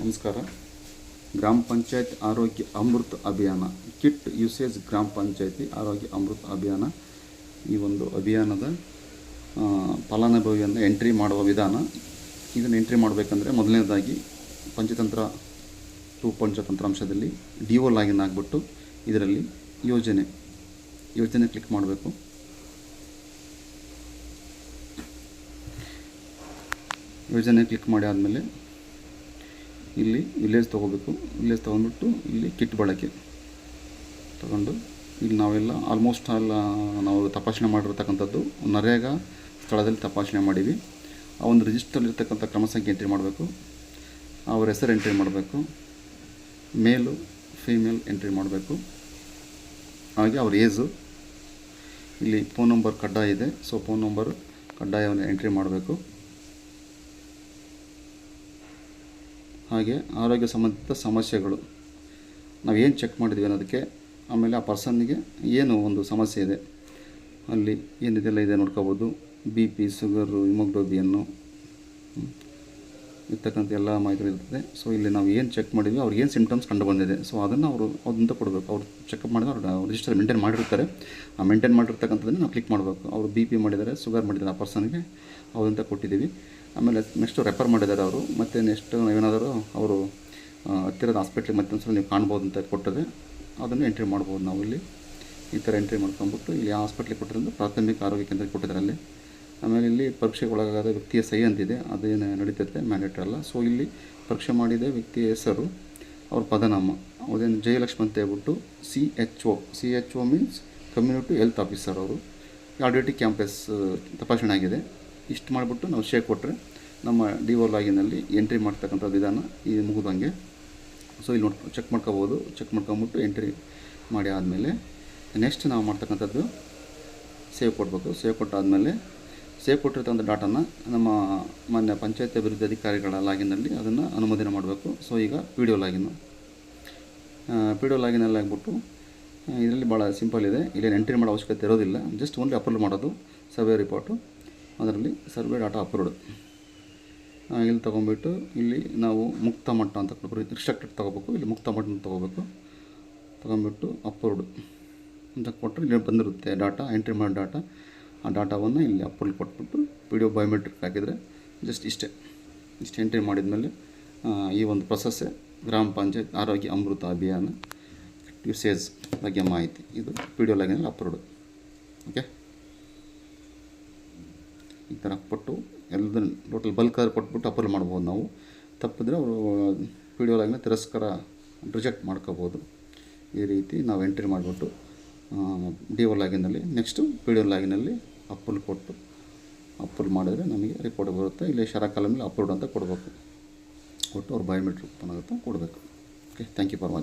ನಮಸ್ಕಾರ. ಗ್ರಾಮ ಪಂಚಾಯತ್ ಆರೋಗ್ಯ ಅಮೃತ್ ಅಭಿಯಾನ, ಕಿಟ್ ಯೂಸೇಜ್ ಗ್ರಾಮ ಪಂಚಾಯತಿ ಆರೋಗ್ಯ ಅಮೃತ್ ಅಭಿಯಾನ. ಈ ಒಂದು ಅಭಿಯಾನದ ಫಲಾನುಭವಿಯನ್ನು ಎಂಟ್ರಿ ಮಾಡುವ ವಿಧಾನ. ಇದನ್ನು ಎಂಟ್ರಿ ಮಾಡಬೇಕಂದ್ರೆ ಮೊದಲನೇದಾಗಿ ಪಂಚತಂತ್ರ, ಟೂ ಪಂಚತಂತ್ರಾಂಶದಲ್ಲಿ ಡಿ ಒ ಲಾಗಿನ್ ಆಗಿಬಿಟ್ಟು ಇದರಲ್ಲಿ ಯೋಜನೆ ಯೋಜನೆ ಕ್ಲಿಕ್ ಮಾಡಬೇಕು. ಯೋಜನೆ ಕ್ಲಿಕ್ ಮಾಡಿ ಆದಮೇಲೆ ಇಲ್ಲಿ ವಿಲೇಜ್ ತೊಗೋಬೇಕು. ವಿಲೇಜ್ ತೊಗೊಂಡ್ಬಿಟ್ಟು ಇಲ್ಲಿ ಕಿಟ್ ಬಳಕೆ. ತಗೊಂಡು ಇಲ್ಲಿ ನಾವೆಲ್ಲ ಆಲ್ಮೋಸ್ಟ್ ಆಲ್ ನಾವು ತಪಾಸಣೆ ಮಾಡಿರ್ತಕ್ಕಂಥದ್ದು. ನರೇಗಾ ಸ್ಥಳದಲ್ಲಿ ತಪಾಸಣೆ ಮಾಡೀವಿ. ಆ ಒಂದು ರಿಜಿಸ್ಟರ್ಲಿರ್ತಕ್ಕಂಥ ಕ್ರಮ ಸಂಖ್ಯೆ ಎಂಟ್ರಿ ಮಾಡಬೇಕು. ಅವ್ರ ಹೆಸರು ಎಂಟ್ರಿ ಮಾಡಬೇಕು. ಮೇಲು ಫೀಮೇಲ್ ಎಂಟ್ರಿ ಮಾಡಬೇಕು. ಹಾಗೆ ಅವ್ರ ಏಜು ಇಲ್ಲಿ ಫೋನ್ ನಂಬರ್ ಕಡ್ಡಾಯ ಇದೆ. ಸೊ ಫೋನ್ ನಂಬರ್ ಕಡ್ಡಾಯವನ್ನು ಎಂಟ್ರಿ ಮಾಡಬೇಕು. ಹಾಗೆ ಆರೋಗ್ಯ ಸಂಬಂಧಿತ ಸಮಸ್ಯೆಗಳು. ನಾವು ಏನು ಚೆಕ್ ಮಾಡಿದ್ವಿ ಅನ್ನೋದಕ್ಕೆ ಆಮೇಲೆ ಆ ಪರ್ಸನ್ನಿಗೆ ಏನು ಒಂದು ಸಮಸ್ಯೆ ಇದೆ. ಅಲ್ಲಿ ಏನಿದೆಲ್ಲ ಇದೆ ನೋಡ್ಕೋಬೋದು. ಬಿ ಪಿ ಶುಗರು ಹಿಮೋಗ್ಲೋಬಿಯನ್ನು ಇರ್ತಕ್ಕಂಥ ಎಲ್ಲ ಮಾಹಿತಿ ಇರ್ತದೆ. ಸೊ ಇಲ್ಲಿ ನಾವು ಏನು ಚೆಕ್ ಮಾಡಿದ್ವಿ, ಅವ್ರಿಗೆ ಏನು ಸಿಂಪ್ಟಮ್ಸ್ ಕಂಡು ಬಂದಿದೆ. ಸೊ ಅದನ್ನು ಅವರು ಅದಂತ ಕೊಡಬೇಕು. ಅವ್ರು ಚೆಕಪ್ ಮಾಡಿದ್ರೆ ಅವ್ರು ರಿಜಿಸ್ಟರ್ ಮೇಂಟೈನ್ ಮಾಡಿರ್ತಾರೆ. ಆ ಮೇಂಟೈನ್ ಮಾಡಿರ್ತಕ್ಕಂಥದ್ದನ್ನು ನಾವು ಕ್ಲಿಕ್ ಮಾಡಬೇಕು. ಅವರು ಬಿ ಪಿ ಮಾಡಿದ್ದಾರೆ ಶುಗರ್ ಮಾಡಿದ್ದಾರೆ ಆ ಪರ್ಸನ್ಗೆ ಅವ್ರಂತ ಕೊಟ್ಟಿದ್ದೀವಿ. ಆಮೇಲೆ ನೆಕ್ಸ್ಟು ರೆಫರ್ ಮಾಡಿದ್ದಾರೆ ಅವರು. ಮತ್ತು ನೆಕ್ಸ್ಟ್ ಏನಾದರೂ ಅವರು ಹತ್ತಿರದ ಹಾಸ್ಪಿಟ್ಲಿಗೆ ಮತ್ತೆ ಒಂದ್ಸಲ ನೀವು ಕಾಣ್ಬೋದು ಅಂತ ಕೊಟ್ಟರೆ ಅದನ್ನು ಎಂಟ್ರಿ ಮಾಡ್ಬೋದು ನಾವು ಇಲ್ಲಿ ಈ ಥರ ಎಂಟ್ರಿ ಮಾಡ್ಕೊಂಬಿಟ್ಟು ಇಲ್ಲಿ ಹಾಸ್ಪಿಟ್ಲಿಗೆ ಕೊಟ್ಟಿರೋದು ಪ್ರಾಥಮಿಕ ಆರೋಗ್ಯ ಕೇಂದ್ರಕ್ಕೆ ಕೊಟ್ಟಿದ್ದಾರೆ ಅಲ್ಲಿ. ಆಮೇಲೆ ಇಲ್ಲಿ ಪರೀಕ್ಷೆಗೆ ಒಳಗಾದ ವ್ಯಕ್ತಿಯ ಸಹಿ ಅಂತಿದೆ. ಅದೇನು ನಡೀತೈತೆ? ಮ್ಯಾಂಡೇಟ್ರಿ ಅಲ್ಲ. ಸೊ ಇಲ್ಲಿ ಪರೀಕ್ಷೆ ಮಾಡಿದ ವ್ಯಕ್ತಿಯ ಹೆಸರು, ಅವ್ರ ಪದನಾಮ. ಅದೇನು ಜಯಲಕ್ಷ್ಮಿ ಅಂತ ಹೇಳ್ಬಿಟ್ಟು C H O. C H O means community health officer ಅವರು. ಡ್ಯೂಟಿ ಕ್ಯಾಂಪಸ್ ತಪಾಸಣೆ ಆಗಿದೆ. ಇಷ್ಟು ಮಾಡಿಬಿಟ್ಟು ನಾವು ಶೇಕ್ ಕೊಟ್ಟರೆ ನಮ್ಮ ಡಿ ಒ ಲಾಗಿನಲ್ಲಿ ಎಂಟ್ರಿ ಮಾಡ್ತಕ್ಕಂಥ ವಿಧಾನ ಈ ಮುಗಿದಂಗೆ. ಸೊ ಇಲ್ಲಿ ನೋಡಿ ಚೆಕ್ ಮಾಡ್ಕೋಬೋದು. ಚೆಕ್ ಮಾಡ್ಕೊಂಬಿಟ್ಟು ಎಂಟ್ರಿ ಮಾಡಿ ಆದಮೇಲೆ ನೆಕ್ಸ್ಟ್ ನಾವು ಮಾಡ್ತಕ್ಕಂಥದ್ದು ಸೇವ್ ಕೊಡಬೇಕು. ಸೇವ್ ಕೊಟ್ಟಾದಮೇಲೆ ಸೇವ್ ಕೊಟ್ಟಿರ್ತಕ್ಕಂಥ ಡಾಟಾನ ನಮ್ಮ ಮಾನ್ಯ ಪಂಚಾಯತ್ ಅಭಿವೃದ್ಧಿ ಅಧಿಕಾರಿಗಳ ಲಾಗಿನಲ್ಲಿ ಅದನ್ನು ಅನುಮೋದನೆ ಮಾಡಬೇಕು. ಸೊ, ಈಗ P D O login P D O ಲಾಗಿನಲ್ಲಿ ಆಗಿಬಿಟ್ಟು ಇದರಲ್ಲಿ ಭಾಳ ಸಿಂಪಲ್ ಇದೆ. ಇಲ್ಲಿ ಎಂಟ್ರಿ ಮಾಡೋ ಅವಶ್ಯಕತೆ ಇರೋದಿಲ್ಲ. ಜಸ್ಟ್ ಓನ್ಲಿ ಅಪ್ರೂವ್ ಮಾಡೋದು, ಸರ್ವೆ ರಿಪೋರ್ಟು, ಅದರಲ್ಲಿ ಸರ್ವೆ ಡಾಟಾ ಅಪ್ಲೋಡ್ ಇಲ್ಲಿ ತೊಗೊಂಬಿಟ್ಟು ಇಲ್ಲಿ ನಾವು ಮುಕ್ತ ಮಟ್ಟ ಅಂತ ರಿಸ್ಟ್ರಕ್ಟೆಡ್ ತೊಗೋಬೇಕು. ಇಲ್ಲಿ ಮುಕ್ತ ಮಟ್ಟ ತೊಗೋಬೇಕು. ತೊಗೊಂಬಿಟ್ಟು ಅಪ್ಲೋಡ್ ಅಂತ ಕೊಟ್ಟರೆ ಇಲ್ಲಿ ಬಂದಿರುತ್ತೆ ಡಾಟಾ, ಎಂಟ್ರಿ ಮಾಡೋ ಡಾಟಾ. ಆ ಡಾಟಾವನ್ನು ಇಲ್ಲಿ ಅಪ್ರೂವಲ್ ಕೊಟ್ಬಿಟ್ಟು ಪಿ ಡಿ ಒ ಬಯೋಮೆಟ್ರಿಕ್ ಹಾಕಿದರೆ ಜಸ್ಟ್ ಇಷ್ಟೇ. ಇಷ್ಟು ಎಂಟ್ರಿ ಮಾಡಿದ್ಮೇಲೆ ಆ, ಈ ಒಂದು ಪ್ರೊಸೆಸ್ಸೆ ಗ್ರಾಮ ಪಂಚಾಯತ್ ಆರೋಗ್ಯ ಅಮೃತ ಅಭಿಯಾನ ಯೂಸೇಜ್ ಬಗ್ಗೆ ಮಾಹಿತಿ. ಇದು ಪಿ ಡಿ ಒ ಲಾಗಿನಲ್ಲಿ ಅಪ್ಲೋಡ್ ಓಕೆ ಈ ಥರ ಕೊಟ್ಟು ಎಲ್ಲದನ್ನು ಟೋಟಲ್ ಬಲ್ಕ್ ಆದ್ರೆ ಕೊಟ್ಬಿಟ್ಟು ಅಪ್ಲೋಡ್ ಮಾಡ್ಬೋದು ನಾವು. ತಪ್ಪಿದ್ರೆ ಅವರು ಪಿ ಒ ಲಾಗಿನ ತಿರಸ್ಕಾರ ರಿಜೆಕ್ಟ್ ಮಾಡ್ಕೋಬೋದು. ಈ ರೀತಿ ನಾವು ಎಂಟ್ರಿ ಮಾಡಿಬಿಟ್ಟು ಡಿ ಒ ಲಾಗಿನಲ್ಲಿ ನೆಕ್ಸ್ಟು ಪಿ ಡಿ ಒ ಲಾಗಿನಲ್ಲಿ ಅಪ್ಲೋಡ್ ಕೊಟ್ಟು ಅಪ್ಲೋಡ್ ಮಾಡಿದ್ರೆ ನಮಗೆ ರಿಪೋರ್ಟ್ ಬರುತ್ತೆ. ಇಲ್ಲಿ ಶರ ಕಾಲಮಲ್ಲಿ ಅಪ್ರೂವ್ಡ್ ಅಂತ ಕೊಡಬೇಕು. ಕೊಟ್ಟು ಅವ್ರು ಬಯೋಮೆಟ್ರಿಕ್ ಏನಾಗುತ್ತೆ ಕೊಡಬೇಕು. Okay thank you for watching